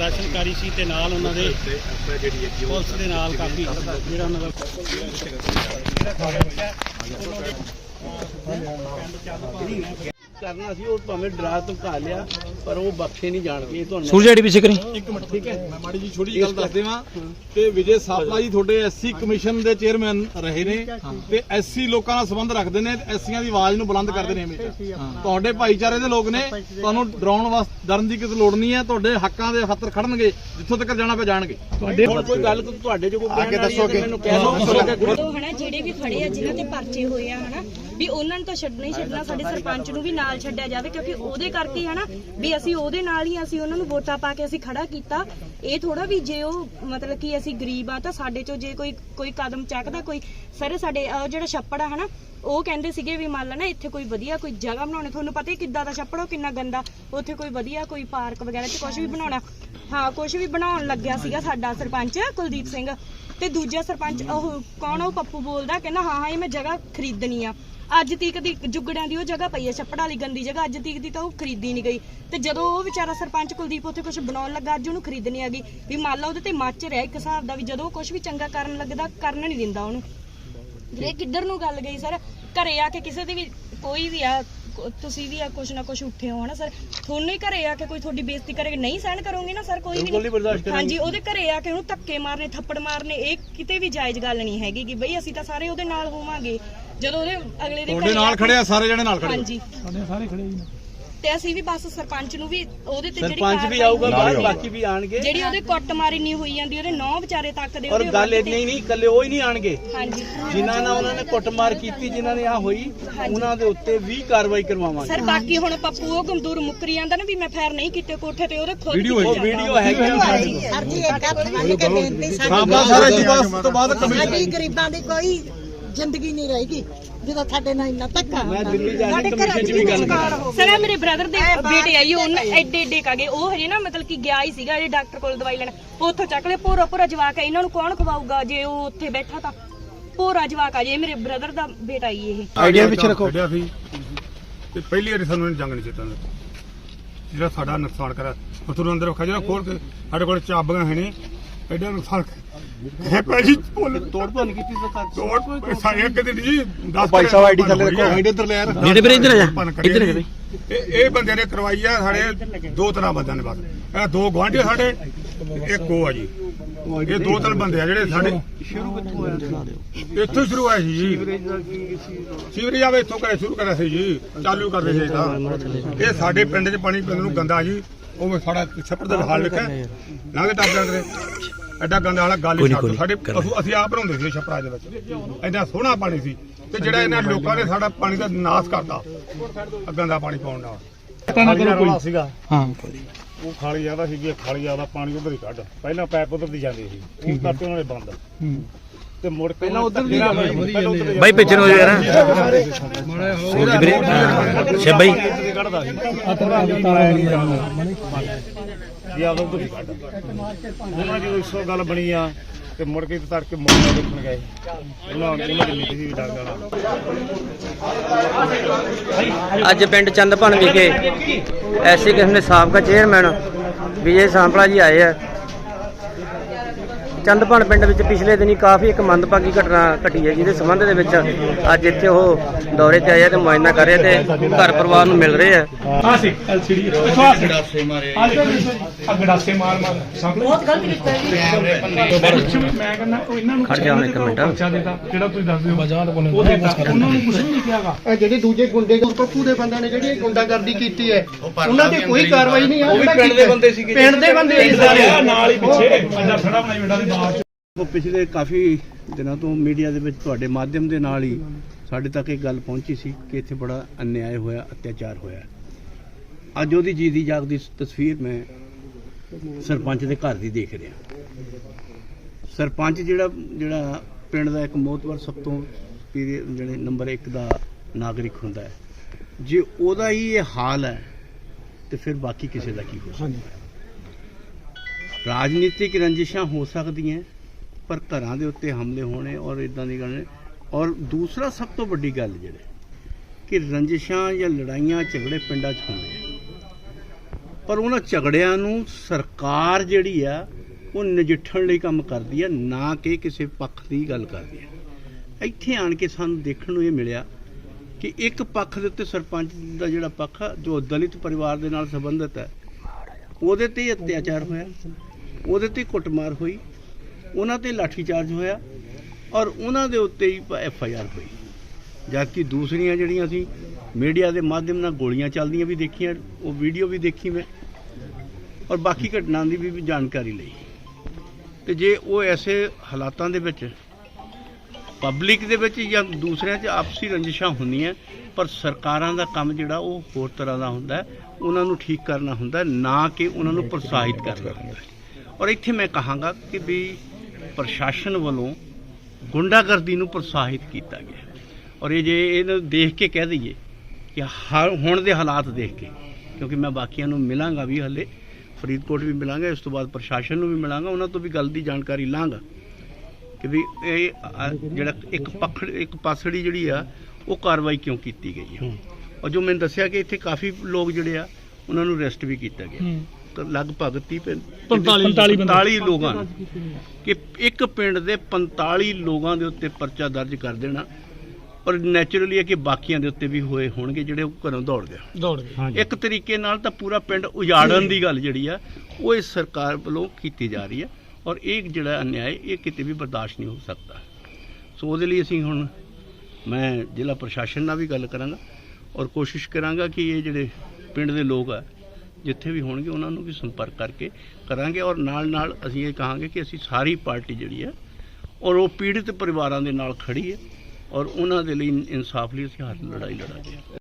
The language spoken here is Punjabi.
ਪ੍ਰਦਰਸ਼ਨਕਾਰੀ ਸੀ ਤੇ ਨਾਲ ਉਹਨਾਂ ਦੇ ਪੁਲਿਸ ਦੇ ਨਾਲ ਕਾਫੀ ਜਿਹੜਾ ਉਹਨਾਂ ਦਾ ਉਹਨਾਂ ਦੇ, ਕਰਨਾ ਸੀ ਉਹ ਭਾਵੇਂ ਡਰਾ ਧਮਕਾ ਲਿਆ ਪਰ ਉਹ ਬਖਸ਼ੇ ਨਹੀਂ ਜਾਣਗੇ। ਇਹ ਤੁਹਾਨੂੰ ਸੂਰਜ ਆਈਡੀ ਪਿੱਛੇ ਕਰੀ। ਇੱਕ ਮਿੰਟ ਠੀਕ ਹੈ? ਮੈਂ ਮਾੜੀ ਜੀ ਛੋਟੀ ਜਿਹੀ ਗੱਲ ਦੱਸ ਦੇਵਾਂ। ਤੇ ਵਿਜੇ ਸਾਪਲਾ ਜੀ ਤੁਹਾਡੇ ਐਸਸੀ ਕਮਿਸ਼ਨ ਦੇ ਚੇਅਰਮੈਨ ਰਹੇ ਨੇ ਤੇ ਐਸਸੀ ਲੋਕਾਂ ਨਾਲ ਸੰਬੰਧ ਰੱਖਦੇ ਨੇ ਐਸਸੀਆਂ ਦੀ ਆਵਾਜ਼ ਨੂੰ ਬੁਲੰਦ ਕਰਦੇ ਨੇ ਹਮੇਸ਼ਾ। ਤੁਹਾਡੇ ਭਾਈਚਾਰੇ ਦੇ ਲੋਕ ਨੇ ਤੁਹਾਨੂੰ ਡਰਾਉਣ ਵਾਸਤੇ ਡਰਨ ਦੀ ਕਿਸੇ ਲੋੜ ਨਹੀਂ ਹੈ ਤੁਹਾਡੇ ਹੱਕਾਂ ਦੇ ਖਾਤਰ ਖੜਨਗੇ ਜਿੱਥੋਂ ਤੱਕ ਜਾਣਾ ਪਿਆ ਜਾਣਗੇ ਤੁਹਾਡੇ ਕੋਈ ਗੱਲ ਤੁਹਾਡੇ ਜੋ ਕੋਈ ਅੱਗੇ ਦੱਸੋਗੇ ਮੈਨੂੰ ਕਹਿ ਦਿਓ ਜਿਹੜੇ ਵੀ ਫੜੇ ਆ ਜਿਨ੍ਹਾਂ ਤੇ ਪਰਚੇ ਹੋਏ ਆ ਹਨਾ ਵੀ ਉਹਨਾਂ ਨੂੰ ਤਾਂ ਛੱਡਣਾ ਹੀ ਛੱਡਣਾ, ਸਾਡੇ ਸਰਪੰਚ ਨੂੰ ਵੀ ਨਾਲ ਛੱਡਿਆ ਜਾਵੇ, ਕਿਉਂਕਿ ਉਹਦੇ ਕਰਕੇ ਹਨਾ ਵੀ ਅਸੀਂ ਉਹਦੇ ਨਾਲ ਹੀ ਅਸੀਂ ਉਹਨਾਂ ਨੂੰ ਵੋਟਾਂ ਪਾ ਕੇ ਅਸੀਂ ਖੜਾ ਕੀਤਾ। ਇਹ ਥੋੜਾ ਵੀ ਜੇ ਉਹ ਮਤਲਬ ਕਿ ਅਸੀਂ ਗਰੀਬ ਆ ਤਾਂ ਸਾਡੇ ਚੋਂ ਜੇ ਕੋਈ ਕੋਈ ਕਦਮ ਚੱਕਦਾ, ਕੋਈ ਸਰ ਸਾਡੇ, ਅਹ ਜਿਹੜਾ ਛੱਪੜ ਆ ਹਨਾ, ਉਹ ਕਹਿੰਦੇ ਸੀਗੇ ਵੀ ਮੰਨ ਲਾ ਨਾ ਇੱਥੇ ਕੋਈ ਵਧੀਆ ਕੋਈ ਜਗ੍ਹਾ ਬਣਾਉਣੀ, ਤੁਹਾਨੂੰ ਪਤਾ ਹੀ ਕਿੱਦਾਂ ਦਾ ਛੱਪੜ ਉਹ ਕਿੰਨਾ ਗੰਦਾ। ਉੱਥੇ ਕੋਈ ਵਧੀਆ ਕੋਈ ਪਾਰਕ ਵਗੈਰਾ ਚ ਕੁਝ ਵੀ ਬਣਾਉਣਾ। ਹਾਂ ਕੁਝ ਵੀ ਬਣਾਉਣ ਲੱਗਿਆ ਸੀਗਾ ਸਾਡਾ ਸਰਪੰਚ ਕੁਲਦੀਪ ਸਿੰਘ। ਤੇ ਦੂਜਾ ਸਰਪੰਚ, ਉਹ ਕੌਣ ਆ? ਉਹ ਪੱਪੂ ਬੋਲਦਾ, ਕਹਿੰਦਾ, ਹਾਂ ਹਾਂ, ਇਹ ਮੈਂ ਜਗ੍ਹਾ ਖਰੀਦਣੀ ਆ। ਅੱਜ ਤੀਕ ਦੀ ਜੁਗੜਿਆਂ ਦੀ ਉਹ ਜਗ੍ਹਾ ਪਈ ਹੈ ਛੱਪੜ ਵਾਲੀ ਗੰਦੀ ਜਗ੍ਹਾ, ਅੱਜ ਤੀਕ ਦੀ ਤਾਂ ਉਹ ਖਰੀਦੀ ਨਹੀਂ ਗਈ। ਤੇ ਜਦੋਂ ਉਹ ਵਿਚਾਰਾ ਸਰਪੰਚ ਕੁਲਦੀਪ ਉੱਥੇ ਕੁਝ ਬਣਾਉਣ ਲੱਗਾ, ਅੱਜ ਉਹਨੂੰ ਖਰੀਦਣੀ ਆ ਗਈ। ਵੀ ਮੰਨ ਲਾ ਉਹਦੇ ਤੇ ਮੱਚ ਰਿਹਾ ਇੱਕ ਹਿਸਾਬ ਦਾ, ਵੀ ਜਦੋਂ ਉਹ ਕੁਝ ਵੀ ਚੰਗਾ ਕਰਨ ਲੱਗਦਾ, ਕਰਨ ਨਹੀਂ ਦਿੰਦਾ ਉਹਨੂੰ। ਇਹ ਕਿੱਧਰ ਨੂੰ ਗੱਲ ਗਈ, ਸਰ? ਘਰੇ ਆ ਕੇ ਕਿਸੇ ਦੀ ਵੀ ਕੋਈ ਵੀ ਆ ਤੁਸੀਂ ਵੀ ਆ ਕੁਛ ਨਾ ਕੁਛ ਉੱਠੇ ਹੋ ਹਨਾ ਸਰ? ਤੁਹਾਨੂੰ ਹੀ ਘਰੇ ਆ ਕੇ ਕੋਈ ਤੁਹਾਡੀ ਬੇਇੱਜ਼ਤੀ ਕਰੇਗਾ ਨਹੀਂ ਸਹਿਣ ਕਰੋਗੇ ਨਾ ਸਰ ਕੋਈ ਵੀ? ਬਿਲਕੁਲ ਨਹੀਂ ਬਰਦਾਸ਼ਤ ਕਰਾਂਗੇ। ਹਾਂਜੀ ਉਹਦੇ ਘਰੇ ਆ ਕੇ ਉਹਨੂੰ ਧੱਕੇ ਮਾਰਨੇ ਥੱਪੜ ਮਾਰਨੇ ਇਹ ਕਿਤੇ ਵੀ ਜਾਇਜ਼ ਗੱਲ ਨਹੀਂ ਹੈਗੀ ਕਿ ਬਈ ਅਸੀਂ ਤਾਂ ਸਾਰੇ ਉਹਦੇ ਨਾਲ ਹੋਵਾਂਗੇ। ਜਦੋਂ ਉਹਦੇ ਅਗਲੇ ਦੇ ਤੁਹਾਡੇ ਘਰੇ ਆ ਨਾਲ ਕੇ- ਖੜਿਆ ਸਾਰੇ ਜਣੇ ਨਾਲ ਖੜੇ ਹਾਂਜੀ। ਸਾਡੇ ਸਾਰੇ ਖੜੇ ਹੀ ਤੇ ਅਸੀਂ ਵੀ ਬਸ ਸਰਪੰਚ ਨੂੰ ਵੀ ਉਹਦੇ ਤੇ ਜਿਹੜੀ ਸਰਪੰਚ ਵੀ ਆਊਗਾ ਬਾਹਰ ਬਾਕੀ ਵੀ ਆਣਗੇ। ਜਿਹੜੀ ਉਹਦੇ ਕੁੱਟ ਮਾਰੀ ਨਹੀਂ ਹੋਈ ਜਾਂਦੀ ਉਹਦੇ ਨੌ ਵਿਚਾਰੇ ਤੱਕਦੇ ਔਰ ਉਹਦੇ ਗੱਲ ਇੰਨੀ ਹੀ ਨਹੀਂ ਇਕੱਲੇ ਉਹ ਹੀ ਨਹੀਂ ਆਣਗੇ। ਹਾਂਜੀ। ਜਿਨ੍ਹਾਂ ਨਾਲ ਉਹਨਾਂ ਨੇ ਕੁੱਟਮਾਰ ਕੀਤੀ ਜਿਨ੍ਹਾਂ ਨੇ ਆ ਹੋਈ ਉਹਨਾਂ ਦੇ ਉੱਤੇ ਵੀ ਕਾਰਵਾਈ ਕਰਵਾਵਾਂਗੇ। ਸਰ ਬਾਕੀ ਹੁਣ ਪੱਪੂ ਉਹ ਗੰਦੂਰ ਮੁੱਕਰੀ ਜਾਂਦਾ ਨਾ ਵੀ ਮੈਂ ਫੈਰ ਨਹੀਂ ਕੀਤੇ ਕੋਠੇ ਤੇ ਉਹਦੇ ਖੁਦ ਵੀਡੀਓ ਵੀਡੀਓ ਹੈਗੀ। ਅਰਜੀ ਇੱਕ ਹੱਥ ਮੰਨ ਕੇ ਬੇਨਤੀ ਸਾਬਾ ਸਾਰੇ ਜੀ ਬਸ ਤੋਂ ਬਾਅਦ ਸਾਡੀ ਗਰੀਬਾਂ ਦੀ ਕੋਈ ਜ਼ਿੰਦਗੀ ਨਹੀਂ ਰਹੇਗੀ। ਜਦੋਂ ਸਾਡੇ ਨਾਲ ਇੰਨਾ ਧੱਕਾ ਮੈਂ ਦਿੱਲੀ ਜਾ ਕੇ ਸਾਡੇ ਕਮਿਸ਼ਨ 'ਚ ਵੀ ਗੱਲ ਕਰਾਂ। ਸਰ ਮੇਰੇ ਬ੍ਰਦਰ ਦੇ ਬੇਟੇ ਆਈ ਉਹ ਐਡੇ ਐਡੇ ਕਾਗੇ ਉਹ ਹਜੇ ਨਾ ਮਤਲਬ ਕਿ ਗਿਆ ਹੀ ਸੀਗਾ ਇਹ ਡਾਕਟਰ ਕੋਲ ਦਵਾਈ ਲੈਣ। ਉੱਥੋਂ ਚੱਕ ਲਿਆ ਪੂਰਾ ਪੂਰਾ ਜਵਾਕ ਆ ਇਹਨਾਂ ਨੂੰ ਕੌਣ ਖਵਾਊਗਾ ਜੇ ਉਹ ਉੱਥੇ ਬੈਠਾ ਤਾਂ? ਪੂਰਾ ਜਵਾਕ ਆ ਜੇ ਮੇਰੇ ਬ੍ਰਦਰ ਦਾ ਬੇਟਾ ਹੀ ਇਹ। ਆਈਡੀਆ ਪਿੱਛੇ ਰੱਖੋ। ਸੀ। ਤੇ ਪਹਿਲੀ ਵਾਰੀ ਸਾਨੂੰ ਇਹਨੇ ਜੰਗ ਨਹੀਂ ਚੇਤਨ ਜਿਹੜਾ ਸਾਡਾ ਨੁਕਸਾਨ ਕਰਾ ਉਹ ਤੁਹਾਨੂੰ ਅੰਦਰ ਰੱਖਿਆ ਜਿਹੜਾ ਖੋਲ ਕੇ ਸਾਡੇ ਕੋਲ ਚਾਬੀਆਂ ਹੈ ਨੇ ਐਡਾ ਨੁਕਸਾਨ ਹੈ ਭਾਜੀ ਭੁੱਲ ਤੋੜ ਭੰਨ ਕੀਤੀ ਤਾਂ ਤੋੜ ਸਾਰੇ ਕਿਤੇ। ਜੀ 10 ਭਾਈ ਸਾਹਿਬ ID ਥੱਲੇ ਰੱਖੋ। ਇੱਧਰ ਲੈ ਯਾਰ ਜਿਹੜੇ ਵੀਰੇ ਇੱਧਰ ਆ ਜਾ ਭੰਨ ਕਰੀ ਇੱਧਰ ਆ ਜੀ। ਇਹ ਇਹ ਬੰਦੇ ਨੇ ਕਰਵਾਈ ਆ ਸਾਡੇ ਦੋ ਤਰ੍ਹਾਂ ਬੰਦਿਆਂ ਨੇ ਬਸ ਇਹ ਦੋ ਗਵਾਂਢੀ ਸਾਡੇ ਇੱਕ ਉਹ ਆ ਜੀ। ਇਹ ਦੋ ਤਿੰਨ ਬੰਦੇ ਆ ਜਿਹੜੇ ਸਾਡੇ ਸ਼ੁਰੂ ਕਿੱਥੋਂ ਹੋਇਆ ਇੱਥੋਂ ਸ਼ੁਰੂ ਹੋਇਆ ਸੀ ਜੀ। ਸੀਵਰੇਜ ਆਵੇ ਇੱਥੋਂ ਕਰੇ ਸ਼ੁਰੂ ਕਰਿਆ ਸੀ ਜੀ ਚਾਲੂ ਕਰਦੇ ਸੀ ਤਾਂ। ਇਹ ਸਾਡੇ ਪਿੰਡ 'ਚ ਪਾਣੀ ਪਿੰਡ ਨੂੰ ਗੰਦਾ ਜੀ ਉਹ ਸਾਡਾ ਛੱਪੜ ਦਾ ਹਾਲ ਲਿਖਿਆ ਲੰਘਦੇ ਟੱਪ ਜਾਂਦੇ ਐਡਾ ਗੰਦਾ ਵਾਲਾ ਗੱਲ ਹੀ ਕੋਈ ਨੀ, ਛੱਡ ਨੀ, ਸਾਡੇ ਕਰ ਅਸੀਂ ਆਪ ਬਣਾਉਂਦੇ ਸੀ ਛੱਪੜਾਂ ਦੇ ਵਿੱਚ। ਐਡਾ ਸੋਹਣਾ ਪਾਣੀ ਸੀ ਤੇ ਜਿਹੜਾ ਇਹਨਾਂ ਲੋਕਾਂ ਨੇ ਸਾਡਾ ਪਾਣੀ ਦਾ ਨਾਸ ਕਰਤਾ। ਆਹ ਗੰਦਾ ਪਾਣੀ ਪਾਉਣ ਨਾਲ। ਸੀਗਾ। ਹਾਂ ਉਹ ਖਾਲੀ ਜ਼ਿਆਦਾ ਸੀਗੀ ਖਾਲੀ ਜ਼ਿਆਦਾ ਪਾਣੀ ਉਧਰ ਹੀ ਕੱਢ। ਪਹਿਲਾਂ ਪੈਪ ਉਧਰ ਦੀ ਜਾਂਦੀ ਸੀ। ਉਹ ਕਰਤੇ ਉਹਨਾਂ ਨੇ ਬੰਦ। ਤੇ ਮੁੜ ਕੇ ਪਹਿਲਾਂ ਉੱਧਰ ਦੀ। ਬਾਈ ਪਿੱਛੇ ਨੂੰ ਹੋ ਯਾਰ ਸੂਰਜ ਵੀਰੇ ਸ਼ੇ ਬਾਈ। ਕੱਢਦਾ ਸੀ। ਜੀ ਆ ਉਧਰ ਹੀ ਕੱਢ। ਉਹਨਾਂ ਦੀ ਉਸ ਗੱਲ ਬਣੀ ਆ ਤੇ ਮੁੜ ਕੇ ਤੜਕੇ ਮੋਟਰ ਦੇਖਣ ਗਏ। ਉਹਨਾਂ ਉਹਨਾਂ ਦੀ ਨੀਤੀ ਸੀ ਡੰਗ ਵਾਲਾ ਅੱਜ ਪਿੰਡ ਚੰਦਪਨ ਵਿਖੇ ਐਸੀ ਕਿਸਮ ਦੇ ਸਾਬਕਾ ਚੇਅਰਮੈਨ ਵਿਜੇ ਸਾਂਪਲਾ ਜੀ ਆਏ ਆ। ਚੰਦਪਨ ਪਿੰਡ ਵਿੱਚ ਪਿਛਲੇ ਦਿਨੀ ਕਾਫੀ ਇੱਕ ਮੰਦਭਾਗੀ ਘਟਨਾ ਘਟੀ ਹੈ ਜਿਹਦੇ ਸੰਬੰਧ ਦੇ ਵਿੱਚ ਅੱਜ ਇੱਥੇ ਉਹ ਦੌਰੇ ਤੇ ਆਏ ਆ ਤੇ ਮੁਆਇਨਾ ਕਰ ਰਹੇ ਤੇ ਘਰ ਪਰਿਵਾਰ ਨੂੰ ਮਿਲ ਰਹੇ ਆ। ਆ ਸੀ ਐਲਸੀਡੀ ਇੱਥੋਂ ਆ ਗੜਾਸੇ ਮਾਰੇ ਆ ਗੜਾਸੇ ਮਾਰ ਮਾਰ ਬਹੁਤ ਗਲਤ ਕੀਤਾ ਜੀ। ਮੈਂ ਕਹਿੰਦਾ ਉਹ ਇਹਨਾਂ ਨੂੰ ਖੜ ਜਾ ਇੱਕ ਮਿੰਟ। ਜਿਹੜਾ ਤੁਸੀਂ ਦੱਸਦੇ ਹੋ। ਉਹ ਉਹਨਾਂ ਨੂੰ ਕੁਝ ਨਹੀਂ ਕਿਹਾਗਾ ਇਹ ਜਿਹੜੇ ਦੂਜੇ ਗੁੰਡੇ ਪੱਪੂ ਦੇ ਬੰਦਿਆਂ ਨੇ ਜਿਹੜੀ ਗੁੰਡਾਗਰਦੀ ਕੀਤੀ ਹੈ ਉਹਨਾਂ ਤੇ ਕੋਈ ਕਾਰਵਾਈ ਨਹੀਂ ਆ ਉਹ ਵੀ ਜਿਹੜਾ ਪਿੰਡ ਦੇ ਕੀਤਾ। ਬੰਦੇ ਸੀਗੇ। ਪਿੰਡ ਦੇ ਬੰਦੇ ਸੀ ਸਾਰੇ। ਨਾਲ ਹੀ ਪਿੱਛੇ। ਅੰਦਰ ਸੜਾ ਬਣਾਈ ਬੇਟਾ ਦੀ ਉਹ ਪਿਛਲੇ ਕਾਫੀ ਦਿਨਾਂ ਤੋਂ ਮੀਡੀਆ ਦੇ ਵਿੱਚ ਤੁਹਾਡੇ ਮਾਧਿਅਮ ਦੇ ਨਾਲ ਹੀ ਸਾਡੇ ਤੱਕ ਇਹ ਗੱਲ ਪਹੁੰਚੀ ਸੀ ਕਿ ਇੱਥੇ ਬੜਾ ਅਨਿਆਏ ਹੋਇਆ ਅਤਿਆਚਾਰ ਹੋਇਆ। ਅੱਜ ਉਹਦੀ ਜੀ ਦੀ ਜਾਗਦੀ ਤਸਵੀਰ ਮੈਂ ਸਰਪੰਚ ਦੇ ਘਰ ਦੀ ਦੇਖ ਰਿਹਾ। ਸਰਪੰਚ ਜਿਹੜਾ ਜਿਹੜਾ ਪਿੰਡ ਦਾ ਇੱਕ ਮੋਤਵਰ ਸਭ ਤੋਂ ਜਿਹੜੇ ਨੰਬਰ 1 ਦਾ ਨਾਗਰਿਕ ਹੁੰਦਾ ਹੈ। ਜੇ ਉਹਦਾ ਹੀ ਇਹ ਹਾਲ ਹੈ ਤੇ ਫਿਰ ਬਾਕੀ ਕਿਸੇ ਦਾ ਕੀ ਹੋ ਸਕਦਾ ਰਾਜਨੀਤਿਕ ਰੰਜਿਸ਼ਾਂ ਹੋ ਸਕਦੀਆਂ ਪਰ ਘਰਾਂ ਦੇ ਉੱਤੇ ਹਮਲੇ ਹੋਣੇ ਔਰ ਇਦਾਂ ਦੀ ਗੱਲ ਔਰ ਦੂਸਰਾ ਸਭ ਤੋਂ ਵੱਡੀ ਗੱਲ ਜਿਹੜੇ ਕਿ ਰੰਜਿਸ਼ਾਂ ਜਾਂ ਲੜਾਈਆਂ ਝਗੜੇ ਪਿੰਡਾਂ 'ਚ ਹੁੰਦੇ ਆ। ਪਰ ਉਹਨਾਂ ਝਗੜਿਆਂ ਨੂੰ ਸਰਕਾਰ ਜਿਹੜੀ ਆ, ਉਹ ਨਜਿੱਠਣ ਲਈ ਕੰਮ ਕਰਦੀ ਆ, ਨਾ ਕਿ ਕਿਸੇ ਪੱਖ ਦੀ ਗੱਲ ਕਰਦੀ ਆ। ਇੱਥੇ ਆਣ ਕੇ ਸਾਨੂੰ ਦੇਖਣ ਨੂੰ ਇਹ ਮਿਲਿਆ ਕਿ ਇੱਕ ਪੱਖ ਦੇ ਉੱਤੇ ਸਰਪੰਚ ਦਾ ਜਿਹੜਾ ਪੱਖ ਆ, ਜੋ ਦਲਿਤ ਪਰਿਵਾਰ ਦੇ ਨਾਲ ਸੰਬੰਧਿਤ ਹੈ ਉਹਦੇ ਤੇ ਹੀ ਅਤਿਆਚਾਰ ਹੋਇਆ। ਉਹਦੇ ਤੇ ਕੁੱਟਮਾਰ ਹੋਈ, ਉਹਨਾਂ ਤੇ ਲਾਠੀਚਾਰਜ ਹੋਇਆ ਔਰ ਉਹਨਾਂ ਦੇ ਉੱਤੇ ਹੀ ਐਫ ਆਈ ਆਰ ਹੋਈ। ਜਦਕਿ ਦੂਸਰੀਆਂ ਜਿਹੜੀਆਂ ਸੀ, ਮੀਡੀਆ ਦੇ ਮਾਧਿਅਮ ਨਾਲ ਗੋਲੀਆਂ ਚੱਲਦੀਆਂ ਵੀ ਦੇਖੀਆਂ, ਉਹ ਵੀਡੀਓ ਵੀ ਦੇਖੀ ਮੈਂ ਔਰ ਬਾਕੀ ਘਟਨਾ ਦੀ ਵੀ ਜਾਣਕਾਰੀ ਲਈ। ਤੇ ਜੇ ਉਹ ਐਸੇ ਹਾਲਾਤਾਂ ਦੇ ਵਿੱਚ, ਪਬਲਿਕ ਦੇ ਵਿੱਚ ਜਾਂ ਦੂਸਰਿਆਂ 'ਚ ਆਪਸੀ ਰੰਜਿਸ਼ਾਂ ਹੁੰਦੀਆਂ, ਪਰ ਸਰਕਾਰਾਂ ਦਾ ਕੰਮ ਜਿਹੜਾ ਉਹ ਹੋਰ ਤਰ੍ਹਾਂ ਦਾ ਹੁੰਦਾ, ਉਹਨਾਂ ਨੂੰ ਠੀਕ ਕਰਨਾ ਹੁੰਦਾ, ਨਾ ਕਿ ਉਹਨਾਂ ਨੂੰ ਪ੍ਰੋਤਸਾਹਿਤ ਕਰਨਾ ਹੁੰਦਾ। ਔਰ ਇੱਥੇ ਮੈਂ ਕਹਾਂਗਾ ਕਿ ਵੀ ਪ੍ਰਸ਼ਾਸਨ ਵੱਲੋਂ ਗੁੰਡਾਗਰਦੀ ਨੂੰ ਪ੍ਰੋਤਸਾਹਿਤ ਕੀਤਾ ਗਿਆ ਔਰ ਇਹ ਜੇ ਇਹਨੂੰ ਦੇਖ ਕੇ ਕਹਿ ਦਈਏ ਕਿ ਹੁਣ ਦੇ ਹਾਲਾਤ ਦੇਖ ਕੇ ਕਿਉਂਕਿ ਮੈਂ ਬਾਕੀਆਂ ਨੂੰ ਮਿਲਾਂਗਾ ਵੀ ਹੱਲੇ ਫਰੀਦਕੋਟ ਵੀ ਮਿਲਾਂਗਾ ਇਸ ਤੋਂ ਬਾਅਦ ਪ੍ਰਸ਼ਾਸਨ ਨੂੰ ਵੀ ਮਿਲਾਂਗਾ ਉਹਨਾਂ ਤੋਂ ਵੀ ਗੱਲ ਦੀ ਜਾਣਕਾਰੀ ਲਾਂਗਾ ਕਿ ਵੀ ਇਹ ਜਿਹੜਾ ਇੱਕ ਪਖੜ ਇੱਕ ਪਾਸੜੀ ਜਿਹੜੀ ਆ ਉਹ ਕਾਰਵਾਈ ਕਿਉਂ ਕੀਤੀ ਗਈ ਹੈ। ਔਰ ਜੋ ਮੈਨੂੰ ਦੱਸਿਆ ਕਿ ਇੱਥੇ ਕਾਫੀ ਲੋਕ ਜਿਹੜੇ ਆ ਉਹਨਾਂ ਨੂੰ ਅਰੈਸਟ ਵੀ ਕੀਤਾ ਗਿਆ। ਲਗਭਗ 30 ਪਿੰ- 45 45 ਲੋਕਾਂ ਨੂੰ। ਕਿ ਇੱਕ ਪਿੰਡ ਦੇ 45 ਲੋਕਾਂ ਦੇ ਉੱਤੇ ਪਰਚਾ ਦਰਜ ਕਰ ਦੇਣਾ। ਔਰ ਨੈਚੁਰਲੀ ਹੈ ਕਿ ਬਾਕੀਆਂ ਦੇ ਉੱਤੇ ਵੀ ਹੋਏ ਹੋਣਗੇ ਜਿਹੜੇ ਉਹ ਘਰੋਂ ਦੌੜ ਗਏ। ਦੌੜ ਗਏ। ਇੱਕ ਤਰੀਕੇ ਨਾਲ ਤਾਂ ਪੂਰਾ ਪਿੰਡ ਉਜਾੜਨ ਦੀ ਗੱਲ ਜਿਹੜੀ ਆ ਉਹ ਇਸ ਸਰਕਾਰ ਵੱਲੋਂ ਕੀਤੀ ਜਾ ਰਹੀ ਹੈ ਔਰ ਇਹ ਜਿਹੜਾ ਅਨਿਆਏ ਇਹ ਕਿਤੇ ਵੀ ਬਰਦਾਸ਼ਤ ਨਹੀਂ ਹੋ ਸਕਦਾ। ਸੋ ਉਹਦੇ ਲਈ ਅਸੀਂ ਹੁਣ ਮੈਂ ਜ਼ਿਲ੍ਹਾ ਪ੍ਰਸ਼ਾਸਨ ਨਾਲ ਵੀ ਗੱਲ ਕਰਾਂਗਾ। ਔਰ ਕੋਸ਼ਿਸ਼ ਕਰਾਂਗਾ ਕਿ ਇਹ ਜਿਹੜੇ ਪਿੰਡ ਦੇ ਲੋਕ ਆ ਜਿੱਥੇ ਵੀ ਹੋਣਗੇ, ਉਹਨਾਂ ਨੂੰ ਵੀ ਸੰਪਰਕ ਕਰਕੇ ਕਰਾਂਗੇ ਔਰ ਨਾਲ ਨਾਲ ਅਸੀਂ ਇਹ ਕਹਾਂਗੇ ਕਿ ਅਸੀਂ ਸਾਰੀ ਪਾਰਟੀ ਜਿਹੜੀ ਹੈ, ਔਰ ਉਹ ਪੀੜਿਤ ਪਰਿਵਾਰਾਂ ਦੇ ਨਾਲ ਖੜੀ ਹੈ ਔਰ ਉਹਨਾਂ ਦੇ ਲਈ ਇਨਸਾਫ ਲਈ ਅਸੀਂ ਹਰ ਲੜਾਈ ਲੜਾਂਗੇ।